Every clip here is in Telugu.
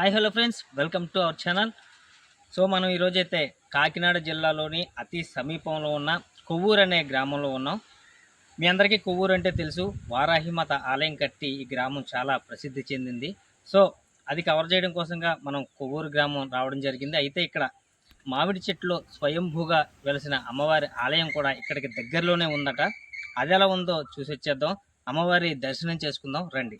Hi hello friends. Welcome to our channel. So మనం ఈరోజైతే కాకినాడ జిల్లాలోని అతి సమీపంలో ఉన్న కొవ్వూరు అనే గ్రామంలో ఉన్నాం. మీ అందరికీ కొవ్వూరు అంటే తెలుసు. వారాహిమాత ఆలయం కట్టి ఈ గ్రామం చాలా ప్రసిద్ధి చెందింది. సో అది కవర్ చేయడం కోసంగా మనం కొవ్వూరు గ్రామం రావడం జరిగింది. అయితే ఇక్కడ మామిడి చెట్టులో స్వయంభూగా వెలిసిన అమ్మవారి ఆలయం కూడా ఇక్కడికి దగ్గరలోనే ఉందట. అది ఎలా ఉందో చూసి వచ్చేద్దాం. అమ్మవారి దర్శనం చేసుకుందాం. రండి.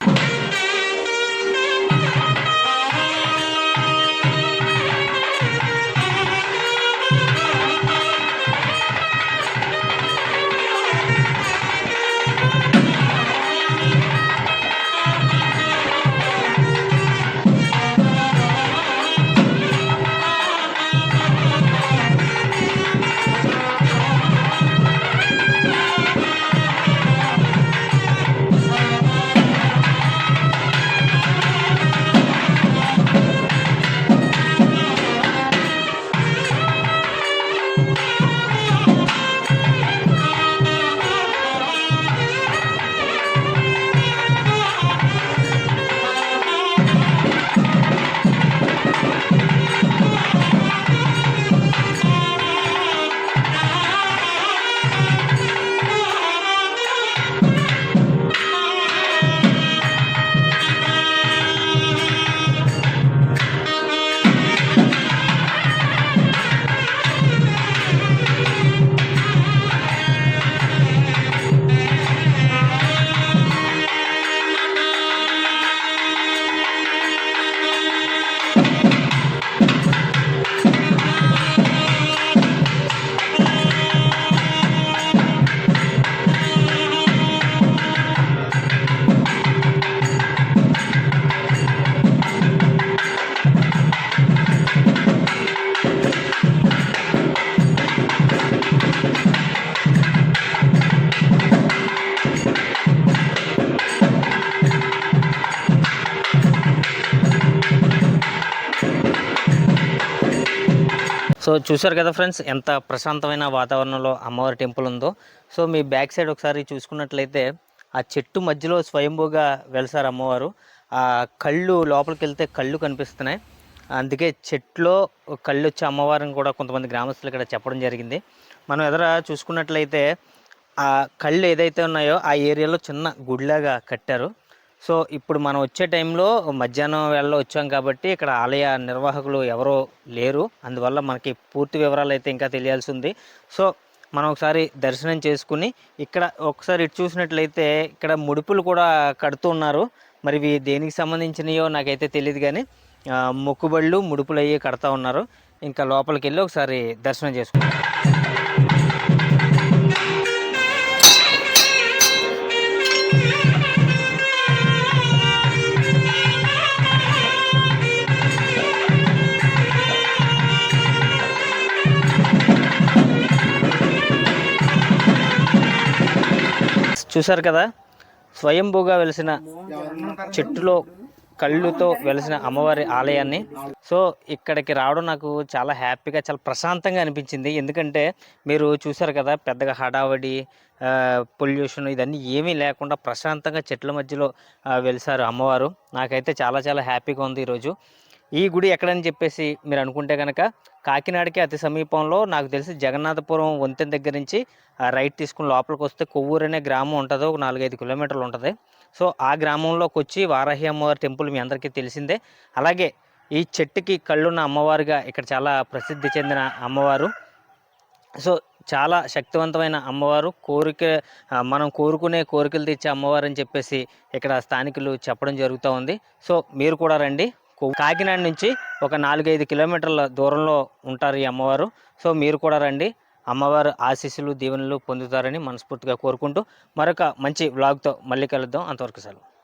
సో చూసారు కదా ఫ్రెండ్స్ ఎంత ప్రశాంతమైన వాతావరణంలో అమ్మవారి టెంపుల్ ఉందో. సో మీ బ్యాక్ సైడ్ ఒకసారి చూసుకున్నట్లయితే ఆ చెట్టు మధ్యలో స్వయంభూగా వెలిసారు అమ్మవారు. ఆ కళ్ళు లోపలికి వెళ్తే కళ్ళు కనిపిస్తున్నాయి. అందుకే చెట్లో కళ్ళు వచ్చే అమ్మవారిని కూడా కొంతమంది గ్రామస్తులు ఇక్కడ చెప్పడం జరిగింది. మనం ఎదుర చూసుకున్నట్లయితే ఆ కళ్ళు ఏదైతే ఉన్నాయో ఆ ఏరియాలో చిన్న గుడిలాగా కట్టారు. సో ఇప్పుడు మనం వచ్చే టైంలో మధ్యాహ్నం వేళలో వచ్చాం కాబట్టి ఇక్కడ ఆలయ నిర్వాహకులు ఎవరో లేరు. అందువల్ల మనకి పూర్తి వివరాలు అయితే ఇంకా తెలియాల్సి ఉంది. సో మనం ఒకసారి దర్శనం చేసుకుని ఇక్కడ ఒకసారి ఇటు చూసినట్లయితే ఇక్కడ ముడుపులు కూడా కడుతూ ఉన్నారు. మరి ఇవి దేనికి సంబంధించినయో నాకైతే తెలియదు కానీ మొక్కుబళ్ళు ముడుపులు అయ్యి కడతా ఉన్నారు. ఇంకా లోపలికి వెళ్ళి ఒకసారి దర్శనం చేసుకుంటాం చూసారు కదా? స్వయంభూగా వెలిసిన చెట్టులో కళ్ళుతో వెలిసిన అమ్మవారి ఆలయాన్ని. సో ఇక్కడికి రావడం నాకు చాలా హ్యాపీగా చాలా ప్రశాంతంగా అనిపించింది. ఎందుకంటే మీరు చూసారు కదా పెద్దగా హడావడి పొల్యూషన్ ఇదన్నీ ఏమీ లేకుండా ప్రశాంతంగా చెట్ల మధ్యలో వెలిసారు అమ్మవారు. నాకైతే చాలా చాలా హ్యాపీగా ఉంది ఈరోజు. ఈ గుడి ఎక్కడని చెప్పేసి మీరు అనుకుంటే కనుక కాకినాడకి అతి సమీపంలో నాకు తెలిసి జగన్నాథపురం వంతెన దగ్గర నుంచి రైట్ తీసుకుని లోపలికి వస్తే కొవ్వూరు అనే గ్రామం ఉంటుంది. ఒక నాలుగైదు కిలోమీటర్లు ఉంటుంది. సో ఆ గ్రామంలోకి వచ్చి వారాహి అమ్మవారి టెంపుల్ మీ అందరికీ తెలిసిందే. అలాగే ఈ చెట్టుకి కళ్ళున్న అమ్మవారుగా ఇక్కడ చాలా ప్రసిద్ధి చెందిన అమ్మవారు. సో చాలా శక్తివంతమైన అమ్మవారు. కోరిక మనం కోరుకునే కోరికలు తెచ్చే అమ్మవారు అని చెప్పేసి ఇక్కడ స్థానికులు చెప్పడం జరుగుతూ ఉంది. సో మీరు కూడా రండి. కాకినాడ నుంచి ఒక నాలుగైదు కిలోమీటర్ల దూరంలో ఉంటారు ఈ అమ్మవారు. సో మీరు కూడా రండి. అమ్మవారు ఆశీస్సులు దీవెనలు పొందుతారని మనస్ఫూర్తిగా కోరుకుంటూ మరొక మంచి వ్లాగ్తో మళ్ళీ కలుద్దాం. అంతవరకు సెలవు.